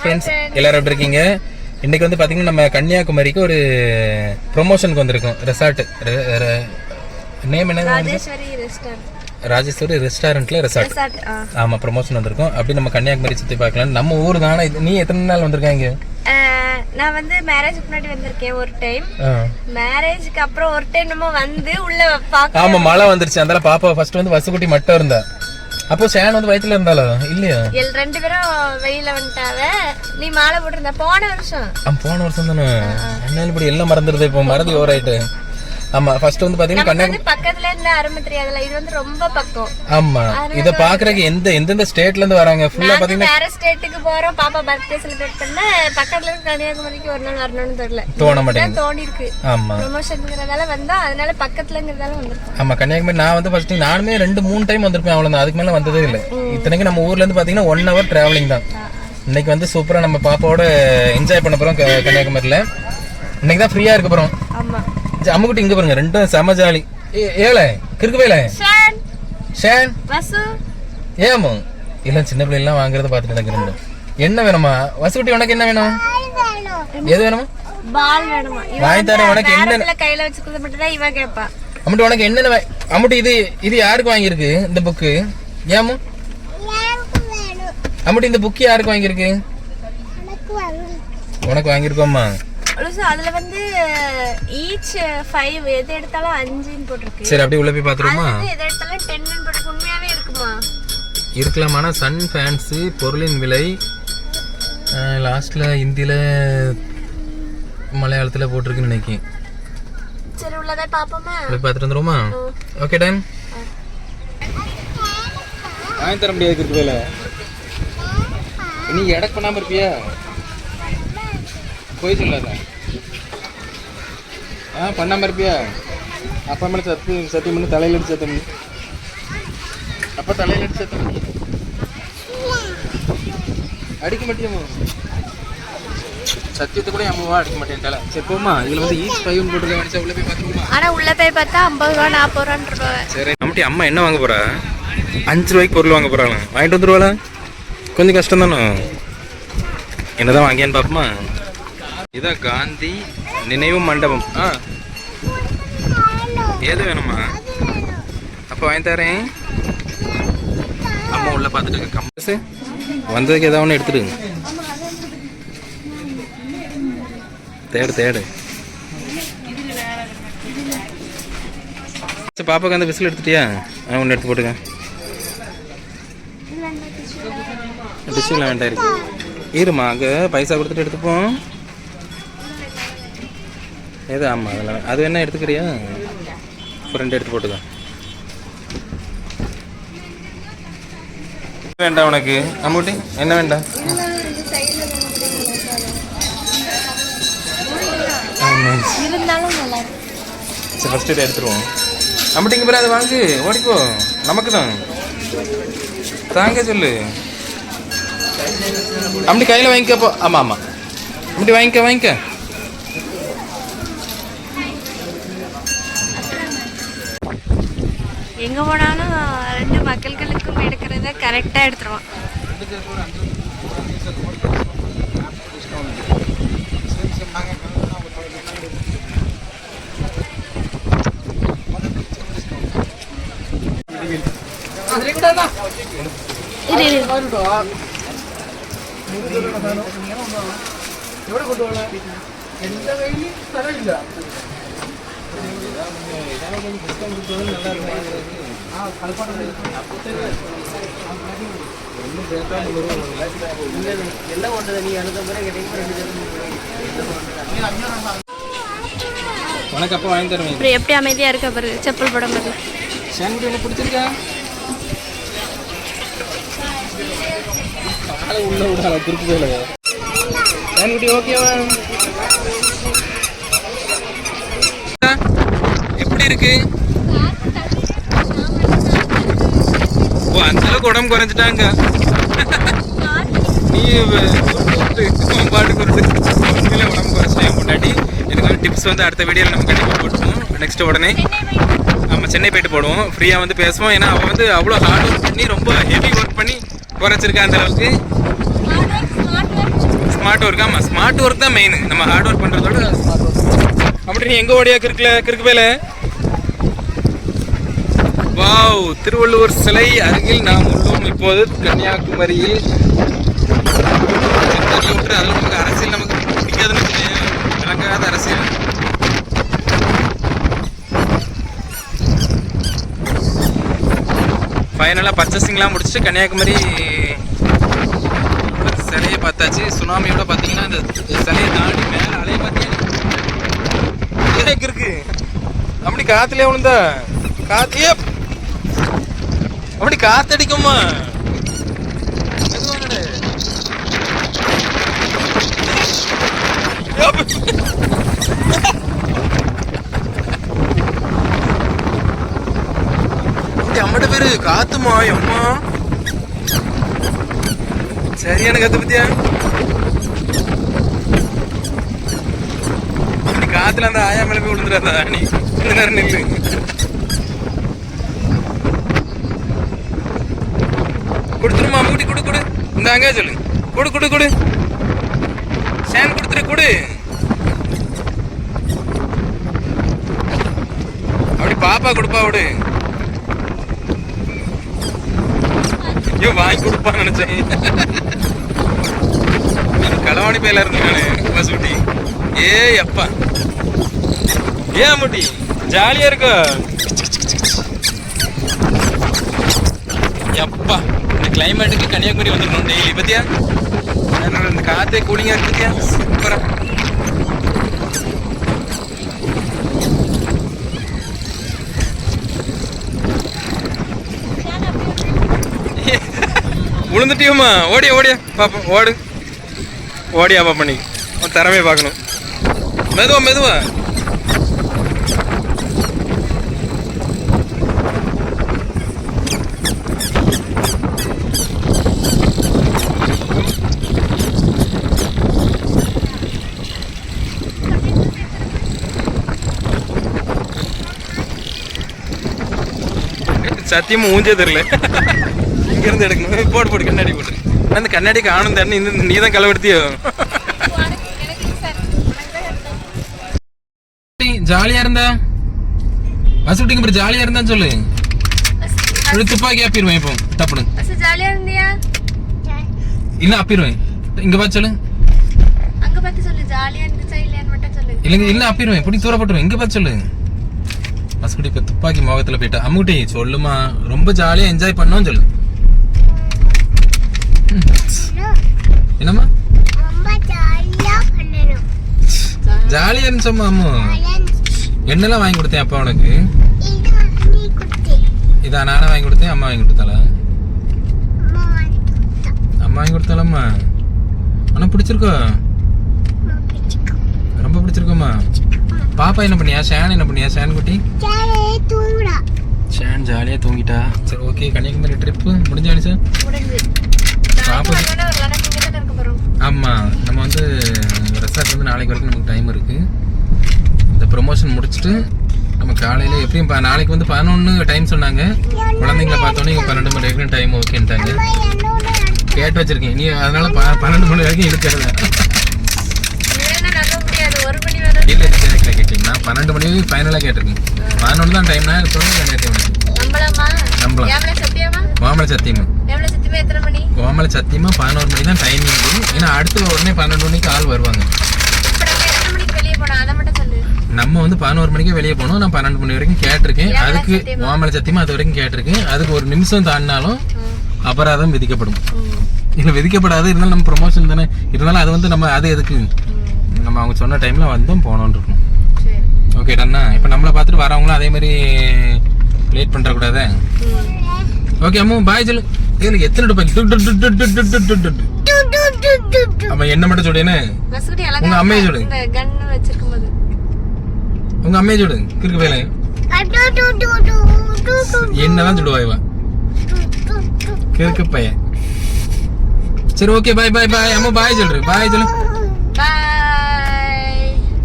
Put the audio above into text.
Friends எல்லாரும் எப்படி இருக்கீங்க? இன்னைக்கு வந்து பாத்தீங்கன்னா நம்ம கன்னியாகுமரிக்கு ஒரு ப்ரொமோஷனுக்கு வந்திருக்கோம். ரெசார்ட் நேம் என்ன ராஜேஸ்வரி ரெஸ்டாரண்ட் ராஜேஸ்வரி ரெஸ்டாரண்ட்ல ரெசார்ட் ஆமா ப்ரொமோஷன் வந்திருக்கோம். அப்படி நம்ம கன்னியாகுமரி சுத்தி பார்க்கலாம். நம்ம ஊர் தானே? நீ எத்தனை நாள் வந்திருக்காங்க நான் வந்து மேரேஜ்க்கு முன்னாடி வந்திருக்கேன் ஒரு டைம் மேரேஜ்க்கு அப்புறம் ஒரு டைம் நம்ம வந்து உள்ள பாக்க ஆமா மழை வந்துருச்சு. அதனால பாப்பா ஃபர்ஸ்ட் வந்து வசுக்குட்டி மட்டும் இருந்தா. அப்போ ஷேன் வந்து வயித்துல இருந்தாலோ இல்லையா? எல் ரெண்டு பேரும் வெயில வந்துட்டாவ. நீ மாலை போட்டிருந்த போன வருஷம். போன வருஷம் தானே? என்னால இப்படி எல்லாம் மறந்துடுது இப்போ மறதி ஓவர் ஆயிட்டு. ஆமா ஃபர்ஸ்ட் வந்து பாத்தீங்கன்னா கன்னியாகுமரி வந்து பக்கத்துல இருந்து அருமை தெரியாதுல இது வந்து ரொம்ப பக்கம். ஆமா இத பாக்குறதுக்கு எந்த எந்தெந்த ஸ்டேட்ல இருந்து வராங்க? ஃபுல்லா பாத்தீங்கன்னா வேற ஸ்டேட்டுக்கு போறோம் பாப்பா பர்த்டே செலிப்ரேட் பண்ண பக்கத்துல இருந்து கன்னியாகுமரிக்கு ஒரு நாள் வரணும்னு தெரியல. தோண மாட்டேங்குது. தோணி இருக்கு ஆமா. ப்ரொமோஷனுங்கிறதால வந்தோம் அதனால பக்கத்துலங்கிறதால வந்திருக்கோம். ஆமா கன்னியாகுமரி நான் வந்து ஃபர்ஸ்ட் நானுமே ரெண்டு மூணு டைம் வந்திருப்பேன் அவ்வளவுதான். அதுக்கு மேல வந்ததே இல்லை. இத்தனைக்கு நம்ம ஊர்ல இருந்து பாத்தீங்கன்னா ஒன் ஹவர் டிராவலிங் தான். இன்னைக்கு வந்து சூப்பரா நம்ம பாப்பாவோட என்ஜாய் பண்ண போறோம் கன்னியாகுமரியில. இன்னைக்கு தான் ஃப்ரீயா இருக்க போறோம். ஆமா. அம்முக்குட்டி இங்க பாருங்க ரெண்டும் செம ஜாலி. ஏழை கிறுக்கு வேலை. ஷான். ஏமோ இல்ல சின்ன பிள்ளைலாம் வாங்குறத பாத்துட்டு எனக்கு ரெண்டு என்ன வேணுமா? வசுக்குட்டி உனக்கு என்ன வேணும்? எது வேணுமா? பால் வேணுமா? இவ வாங்கி தரேன் உனக்கு என்ன கையில வச்சுக்கிறது மட்டும் தான் இவ கேப்பா அம்முட்டி உனக்கு என்னென்ன வே- அம்முட்டி இது இது யாருக்கு வாங்கியிருக்கு இந்த புக்கு ஏமு அம்முட்டி இந்த புக்கு யாருக்கு வாங்கியிருக்கு? உனக்கு வாங்கியிருக்கோம்மா. லூசு, அதுல வந்து ஈச் ஃபைவ் எது எடுத்தாலும் அஞ்சுன்னு போட்டிருக்கு. சரி அப்படியே உள்ள போய் பாத்துருமா அது எது எடுத்தாலும் டென்னு போட்டிருக்கு. உண்மையாவே இருக்குமா? இருக்கலாமான சன் ஃபேன்ஸு பொருளின் விலை லாஸ்ட்ல ஹிந்தியில மலையாளத்துல போட்டிருக்குன்னு நினைக்கிறேன். சரி உள்ளதே பாப்போமா? போய் பார்த்துட்டு வந்துருமா ஓகே டைம் வாங்கி தர முடியாது இருக்கு வேலை. நீ எடக்கு பண்ணாம இருப்பியா? போய் சொல்லாத ஆ பண்ணாம இருப்பியா? அப்பா மேல சத்து சத்தியம் பண்ணி தலையில அடிச்சு சத்தம் பண்ணி அப்பா தலையில அடிச்சு சத்தம் பண்ணி அடிக்க மாட்டியமோ சத்தியத்தை கூட அம்மாவா அடிக்க மாட்டேன் தலை. சரி போமா இதுல வந்து ஈச் ஃபைவ் போட்டுருக்க வேண்டிய உள்ள போய் பார்த்துருமா ஆனா உள்ள போய் பார்த்தா ஐம்பது ரூபா நாற்பது ரூபான்னு சரி நம்மட்டி அம்மா என்ன வாங்க போறா? அஞ்சு ரூபாய்க்கு பொருள் வாங்க போறாங்க வாங்கிட்டு வந்துருவாளா? கொஞ்சம் கஷ்டம் தானே என்னதான் வாங்கியான்னு பாப்போமா? இதான் காந்தி நினைவு மண்டபம். ஆ. ஏது வேணுமா? அப்போ வாங்கி தரேன். அம்மா உள்ள பார்த்துட்டு கம்பஸ் வந்ததுக்கு ஏதாவது ஒன்று எடுத்துடுங்க. தேடு தேடு. சரி பாப்பாக்கு அந்த விசில் எடுத்துட்டியா? ஆ ஒன்று எடுத்து போட்டுக்க. டிஷ்யூலாம் வேண்டாம் இருக்கு. இருமா அங்கே பைசா கொடுத்துட்டு எடுத்துப்போம். எது ஆமாம் அதெல்லாம் அது என்ன எடுத்துக்கிறியா? ஃப்ரெண்டு ரெண்டு எடுத்து போட்டுக்கோ. வேண்டாம் உனக்கு. அம்முட்டி என்ன வேண்டாம் ஆமாம் சரி ஃபஸ்ட்டு இதை எடுத்துருவோம். நம்மகிட்ட இங்கே அதை வாங்கு. ஓடிப்போ நமக்கு தான் தாங்க சொல்லு. அப்படி கையில் வாங்கிக்கப்போ. ஆமாம் ஆமாம் அப்படி வாங்கிக்க வாங்கிக்க. எங்க போனாலும் ரெண்டு மக்கள்களுக்கும் எடுக்கிறத கரெக்டா எடுத்துருவான் இரு, இரு. உனக்கு அப்போ வாங்கி தருவேன் அப்புறம் எப்படி அமைதியா இருக்க பாரு செப்பல் போட பாரு. ஷான்குட்டி உனக்கு பிடிச்சிருக்கா உள்ள விடாத குறுக்கு போயில. ஓகேவா? இருக்கு. ஓ அந்த அளவுக்கு உடம்பு குறைஞ்சிட்டாங்க. நீ உன் பாட்டுக்கு உடம்பு குறைச்சிட்டேன் முன்னாடி எனக்கு வந்து டிப்ஸ் வந்து அடுத்த வீடியோவில் நம்ம கண்டிப்பாக போட்டுருவோம். நெக்ஸ்ட் உடனே நம்ம சென்னை போயிட்டு போடுவோம். ஃப்ரீயாக வந்து பேசுவோம். ஏன்னா அவன் வந்து அவ்வளோ ஹார்ட் ஒர்க் பண்ணி ரொம்ப ஹெவி ஒர்க் பண்ணி குறைச்சிருக்கா அந்த அளவுக்கு. ஸ்மார்ட் ஒர்க் ஆமாம் ஸ்மார்ட் ஒர்க் தான் மெயின் நம்ம ஹார்ட் ஒர்க் பண்ணுறதோட அப்படி நீ எங்கே ஓடியா கிறுக்கல கிறுக்கு பேல வாவ் திருவள்ளுவர் சிலை அருகில் நாம் உள்ளோம். இப்போது கன்னியாகுமரியில் தள்ளி நமக்கு அரசியல் நமக்கு பிடிக்காதுன்னு விளங்காத அரசியல். ஃபைனலாக பர்ச்சேசிங்லாம் முடிச்சுட்டு கன்னியாகுமரி சிலையை பார்த்தாச்சு. சுனாமியோட பார்த்தீங்கன்னா இந்த சிலையை தாண்டி மேலே அலைய பார்த்தீங்கன்னா இருக்கு. அப்படி காத்துலயே விழுந்தா. காத்தியே அப்படி காத்தடிக்குமா? மெதுவா அம்மட்ட பேரு காத்துமா அம்மா? சரியான கத்து பத்தியா? அப்படி காத்துல அந்த ஆயா மேல போய் விழுந்துடாதா நீ இந்த நேரம் நில்லு. கொடு சொல்லு. கொடு கொடு கொடு. சேன் கொடுத்துரு கொடு. அப்படி பாப்பா கொடுப்பா விடு. ஐயோ வாங்கி கொடுப்பான்னு நினைச்சேன். களவாணி பையில இருந்தேன் நானு மசூட்டி ஏ அப்பா. ஏன் முட்டி ஜாலியா இருக்கா. எப்பா கிளைமேட்டுக்கு கன்னியாகுமரி வந்துடணும் டெய்லி பத்தியா? அதனால இந்த காத்தே கூலிங்கா இருக்கு பத்தியா? சூப்பரா. விழுந்துட்டியோம்மா ஓடியா ஓடியா. பாப்பா ஓடு. ஓடியா பாப்பா நீ. திறமையை பார்க்கணும். மெதுவா மெதுவா. சத்தியமா ஊஞ்சே தெரியல. இங்க இருந்து எடுக்கணும். போடு போடு கண்ணாடி போட்டு ஆனா இந்த கண்ணாடி காணும் தண்ணி இந்த நீ தான் களவெடுத்தியோ ஜாலியா இருந்தா? வசூட்டிங்க அப்புறம் ஜாலியா இருந்தான்னு சொல்லு. ஒரு துப்பாக்கி அப்பிடுவேன் இப்போ. டப்புனு ஜாலியா இருந்தியா? இல்ல அப்பிடுவேன் இங்க பார்த்து சொல்லு. அங்க பார்த்து சொல்லு ஜாலியா இருந்துச்சா இல்லையான்னு மட்டும் சொல்லு. இல்லைங்க இல்ல அப்பிடுவேன் இப்படி தூரப்பட்டுருவேன் இங்க பார்த்து சொல்லு. வசூட்டி இப்ப துப்பாக்கி முகத்துல போயிட்டா. அம்முட்டி சொல்லுமா ரொம்ப ஜாலியா என்ஜாய் பண்ணோம் சொல்லு. என்னம்மா? ஜாலியா இருந்துச்சம்மா அம்மு. என்னெல்லாம் வாங்கி கொடுத்தேன் அப்பா உனக்கு? இது நீ குட்டி இதா நானே வாங்கி கொடுத்தேன் அம்மா வாங்கி கொடுத்தாளா? அம்மா வாங்கி கொடுத்தா. அம்மா வாங்கி கொடுத்தாலம்மா உனக்கு பிடிச்சிருக்கோ? பாப்பா என்ன பண்ணியா? ஷேன் என்ன பண்ணியா? ஷேன் குட்டி? ஷேன் ஜாலியாக தூங்கிட்டா. சரி ஓகே கன்னியாகுமரி ட்ரிப்பு முடிஞ்சாச்சு முடிஞ்சு பாப்பா ஒரு லெவன் இங்கே தான் இருக்க போறோம். ஆமாம் நம்ம வந்து ரெசார்ட் வந்து நாளைக்கு வரைக்கும் நமக்கு டைம் இருக்குது இந்த ப்ரொமோஷன் முடிச்சுட்டு நம்ம காலையில் எப்படியும் ப- நாளைக்கு வந்து பதினொன்று டைம் சொன்னாங்க. குழந்தைங்கள பார்த்தோன்னே இங்கே பன்னெண்டு மணி வரைக்கும் டைம் ஓகேன்ட்டாங்க கேட்டு வச்சிருக்கேன். நீ அதனால ப- பன்னெண்டு மணி வரைக்கும் இருக்கிறத இல்லைன்னா நம்ப முடியாது ஒரு மணி வரை இல்லை இல்லை கேட்கல கேட்டீங்க நான் பன்னெண்டு மணி ஃபைனலாக கேட்டிருக்கேன். பதினொன்று தான் டைம்னா சொன்னேன் நேற்று உனக்கு நம்பலாமா. எவ்வளோ சத்தியமா? மணி? கோமலை சத்தியமா பதினோரு மணி தான் டைமிங் ஏன்னா அடுத்த உடனே பன்னெண்டு மணிக்கு ஆள் வருவாங்க. நம்ம வந்து பதினோரு மணிக்கு வெளியே போனோம் நான் பன்னெண்டு மணி வரைக்கும் கேட்டிருக்கேன். அதுக்கு? மாமலை சத்தியமா அது வரைக்கும் கேட்டிருக்கேன். அதுக்கு ஒரு நிமிஷம் தாண்டினாலும் அபராதம் விதிக்கப்படும். இல்லை விதிக்கப்படாது. இருந்தாலும் நம்ம ப்ரொமோஷன் தானே. இருந்தாலும் அது வந்து நம்ம அது எதுக்கு? நம்ம அவங்க சொன்ன டைம்ல வந்தோம் போனோம்னு இருக்கணும். ஓகே டன்னா இப்போ நம்மளை பார்த்துட்டு வரவங்களும் அதே மாதிரி லேட் பண்ணுறக்கூடாது ஓகே அம்மா பாய் சொல்லு எனக்கு எத்தனை டுப்பாக்கி அவ என்ன மட்டும் சொல்லுன்னு உங்க அம்மையை சொல்லு உங்க அம்மையை சொல்லு கிறுக்கு வேலை என்னதான் சொல்லுவா இவ கிறுக்கு பையன் சரி ஓகே பாய் பாய் பாய் அம்மா பாய் சொல்றேன் பாய் சொல்லு